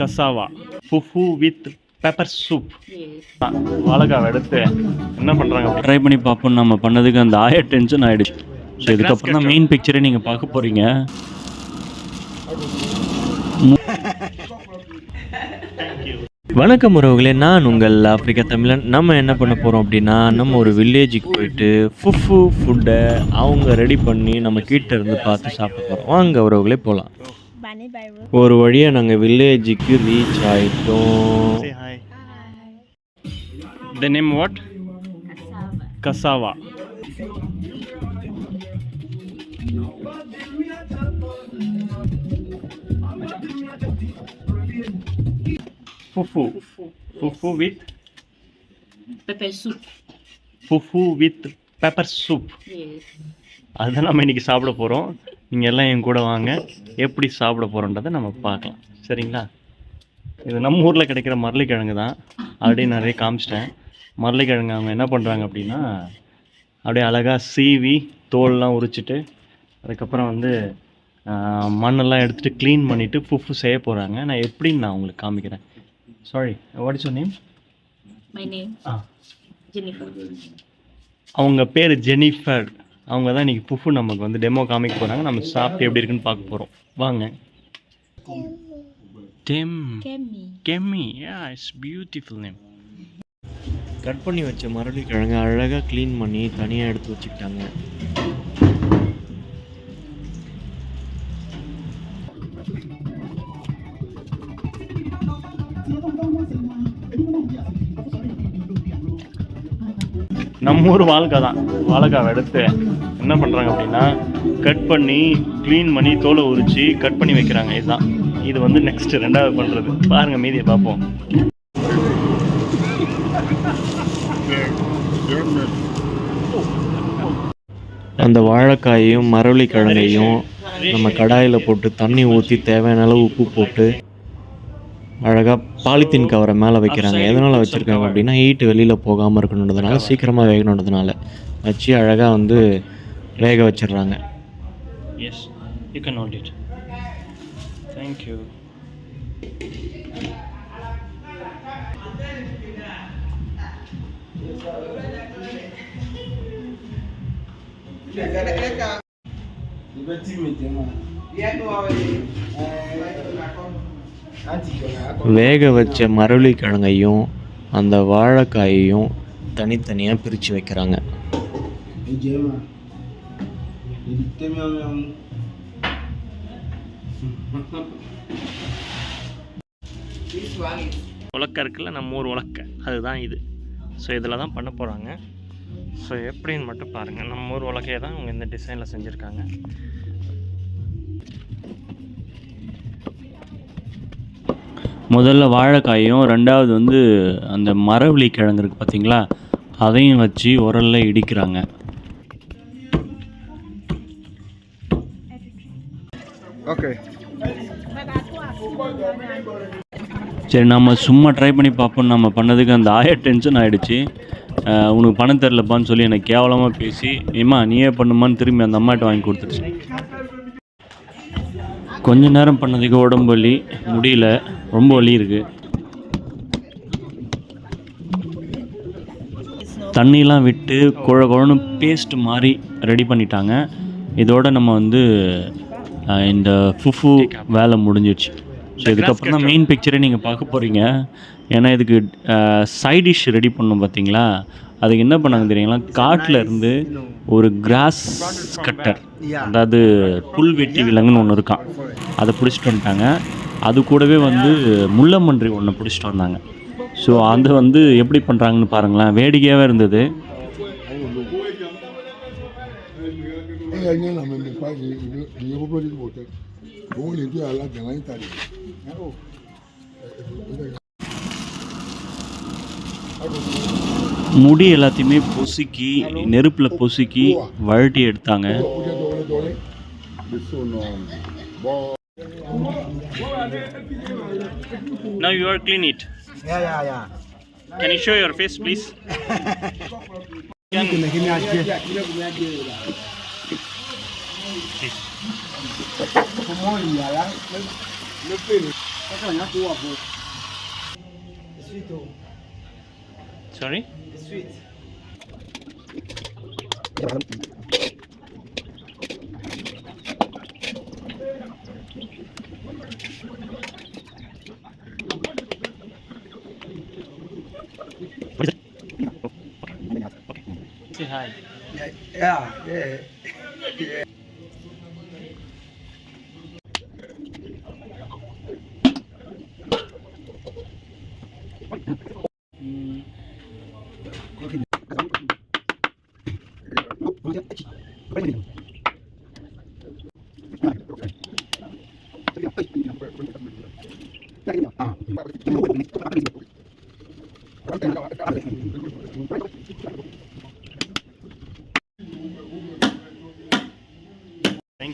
Cassava fufu with pepper soup. வாழைக்காவை எடுத்து என்ன பண்ணுறாங்க ட்ரை பண்ணி பார்ப்போம். நம்ம பண்ணதுக்கு அந்த ஆய டென்ஷன் ஆகிடுச்சு ஸோ இதுக்கப்புறம் தான் மெயின் பிக்சரே நீங்கள் பார்க்க போகிறீங்க வணக்கம் உறவுகளே நான் உங்கள் ஆப்பிரிக்கா தமிழன். நம்ம என்ன பண்ண போகிறோம் அப்படின்னா நம்ம ஒரு வில்லேஜுக்கு போயிட்டு ஃபுஃபு ஃபுட்டை அவங்க ரெடி பண்ணி நம்ம கிட்ட இருந்து பார்த்து சாப்பிட போகிறோம் வாங்க உறவுகளே போகலாம். ஒரு வழியாக நாங்கள் வில்லேஜுக்கு ரீச் ஆயிட்டோம். The name what cassava fufu fufu with Pepper soup. Fufu with pepper soup Yes. அதுதான் நம்ம இன்றைக்கி சாப்பிட போகிறோம் நீங்கள் எல்லாம் என் கூட வாங்க. எப்படி சாப்பிட போகிறோன்றதை நம்ம பார்க்கலாம். சரிங்களா? இது நம்ம ஊரில் கிடைக்கிற மரளிக்கிழங்கு தான். ஆல்ரெடி நிறைய காமிச்சிட்டேன். மரளிக்கிழங்கு அவங்க என்ன பண்ணுறாங்க அப்படின்னா அப்படியே அழகாக சீவி தோல்லாம் உரிச்சிட்டு அதுக்கப்புறம் வந்து மண்ணெல்லாம் எடுத்துகிட்டு க்ளீன் பண்ணிவிட்டு ஃபுஃபு செய்ய போகிறாங்க நான் எப்படின்னு நான் உங்களுக்கு காமிக்கிறேன். Sorry what is name My name ah. Jennifer. அவங்க பேர் ஜெனிஃபர் அவங்க தான் இன்னைக்கு புஃபு நமக்கு வந்து டெமோ காமிக்க போகிறாங்க நம்ம சாப்பிட்டு எப்படி இருக்குன்னு பார்க்க போகிறோம் வாங்க. டெம். கெம்மி yeah it's beautiful name cut பண்ணி வச்ச மரளி கிழங்கு அழகாக க்ளீன் பண்ணி தனியாக எடுத்து வச்சுக்கிட்டாங்க. நம்ம ஊர் வாழைக்காய் தான். வாழைக்காவை எடுத்து என்ன பண்ணுறாங்க அப்படின்னா கட் பண்ணி க்ளீன் பண்ணி தோலை உரித்து கட் பண்ணி வைக்கிறாங்க. இதுதான். இது வந்து நெக்ஸ்ட் ரெண்டாவது பண்ணுறது பாருங்கள் மீதியை பார்ப்போம். அந்த வாழைக்காயையும் மரவள்ளி கிழங்கையும் நம்ம கடாயில் போட்டு தண்ணி ஊற்றி தேவையான அளவு உப்பு போட்டு அழகாக பாலித்தீன் கவரை மேலே வைக்கிறாங்க. எதனால் வச்சுருக்காங்க அப்படின்னா ஹீட் வெளியில் போகாமல் இருக்கணுன்றதுனால சீக்கிரமாக வேகணுன்றதுனால வச்சு அழகாக வந்து வேக வச்சிடுறாங்க. Yes you can hold it thank you வேக வச்ச மரளி கிழங்கையும் அந்த வாழைக்காயையும் தனித்தனியாக பிரித்து வைக்கிறாங்க. உலக்க இருக்குல்ல நம்ம ஊர் உலக்க. அதுதான் இது. ஸோ இதில் தான் பண்ண போகிறாங்க ஸோ எப்படின்னு மட்டும் பாருங்கள் நம்ம ஊர் உலக்கையை தான் அவங்க இந்த டிசைனில் செஞ்சுருக்காங்க. முதல்ல வாழைக்காயும் ரெண்டாவது வந்து அந்த மரவள்ளி கிழங்கு இருக்குது பார்த்தீங்களா அதையும் வச்சு உரல்ல இடிக்கிறாங்க. Okay. சரி நம்ம சும்மா ட்ரை பண்ணி பார்ப்போம். நம்ம பண்ணதுக்கு அந்த ஆய டென்ஷன் ஆகிடுச்சு உனக்கு பணம் தெரிலப்பான்னு சொல்லி எனக்கு கேவலமாக பேசி ஏம்மா நீயே பண்ணுமான்னு திரும்பி அந்த அம்மாட்ட வாங்கி கொடுத்துருச்சு. கொஞ்ச நேரம் பண்ணதுக்கு உடம்பு வலி முடியல. ரொம்ப வலி இருக்குது தண்ணிலாம் விட்டு குழ குழன்னு பேஸ்ட் மாதிரி ரெடி பண்ணிட்டாங்க. இதோட நம்ம வந்து இந்த ஃபுஃபு வேலை முடிஞ்சிடுச்சு ஸோ இதுக்கப்புறம் தான் மெயின் பிக்சரே நீங்கள் பார்க்க போகிறீங்க ஏன்னா இதுக்கு சைட் டிஷ் ரெடி பண்ணோம் பார்த்தீங்களா அதுக்கு என்ன பண்ணாங்க தெரியுங்களா காட்டில் இருந்து ஒரு கிராஸ் கட்டர் அதாவது புல் வெட்டி விலங்குன்னு ஒன்று இருக்கான் அதை பிடிச்சிட்டு வந்துட்டாங்க அது கூடவே வந்து முள்ளமன்றி ஒன்று பிடிச்சிட்டு வந்தாங்க ஸோ அது வந்து எப்படி பண்ணுறாங்கன்னு பாருங்களேன் வேடிக்கையாகவே இருந்தது முடி எல்லாத்தையுமே பொசுக்கி நெருப்பில் பொசுக்கி வழட்டி எடுத்தாங்க Ó jẹ́ dọ́wọ́lẹ́dọ́wọ́lẹ́. Now you are clean it. Yeah, yeah, yeah. Can you show your face, please? Sorry? Sweet. Say hi. Yeah, yeah. yeah. yeah. Thank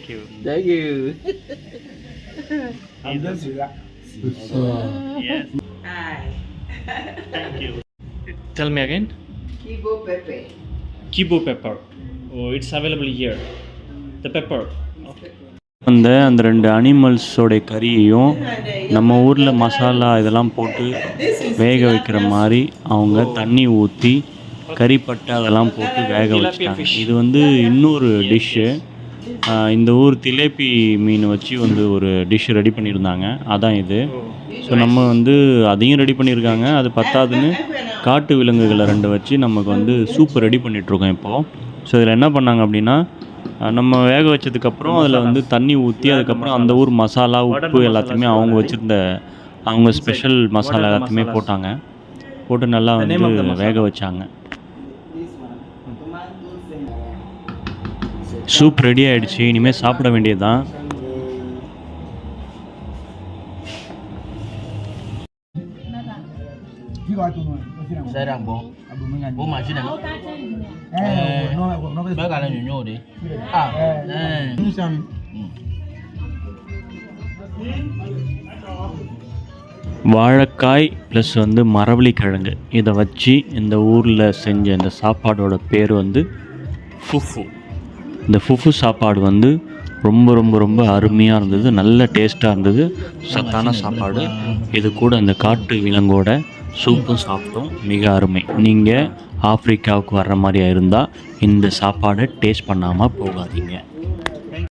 you. Thank you. It's uh, Yes. Hi. Thank you. Tell me again. Kibo pepper. Kibo pepper. Oh, it's available here. The pepper. அந்த அந்த ரெண்டு அனிமல்ஸோடைய கறியையும் நம்ம ஊரில் மசாலா இதெல்லாம் போட்டு வேக வைக்கிற மாதிரி அவங்க தண்ணி ஊற்றி கறிப்பட்டை அதெல்லாம் போட்டு வேக வச்சுட்டாங்க. இது வந்து இன்னொரு டிஷ்ஷு இந்த ஊர் திலேப்பி மீன் வச்சு வந்து ஒரு டிஷ் ரெடி பண்ணியிருந்தாங்க. அதான் இது. ஸோ நம்ம வந்து அதையும் ரெடி பண்ணியிருக்காங்க. அது பத்தாதுன்னு காட்டு விலங்குகளை ரெண்டு வச்சு நமக்கு வந்து சூப் ரெடி பண்ணிகிட்ருக்கோம் இப்போது ஸோ இதில் என்ன பண்ணாங்க அப்படின்னா நம்ம வேக வச்சதுக்கப்புறம் அதில் வந்து தண்ணி ஊற்றி அதுக்கப்புறம் அந்த ஊர் மசாலா உப்பு எல்லாத்தையுமே அவங்க வச்சுருந்த அவங்க ஸ்பெஷல் மசாலா எல்லாத்தையுமே போட்டாங்க. போட்டு நல்லா வந்து வேக வச்சாங்க. சூப் ரெடி ஆயிடுச்சு இனிமேல் சாப்பிட வேண்டியது தான் Saya đang bố. Bố mà chứ nào. Bác cả là nhổ nhổ đi. À. Ừ. வாழைக்காய் ப்ளஸ் வந்து மரவள்ளி கிழங்கு இதை வச்சு இந்த ஊரில் செஞ்ச இந்த சாப்பாடோட பேர் வந்து ஃபுஃபு. இந்த ஃபுஃபு சாப்பாடு வந்து ரொம்ப ரொம்ப ரொம்ப அருமையாக இருந்தது. நல்ல டேஸ்ட்டாக இருந்தது. சத்தான சாப்பாடு. இது கூட இந்த காட்டு விலங்கோட சூப்பும் சாப்பிட்டோம். மிக அருமை. நீங்கள் ஆப்பிரிக்காவுக்கு வர்ற மாதிரியா இருந்தால் இந்த சாப்பாடை டேஸ்ட் பண்ணாமல் போகாதீங்க.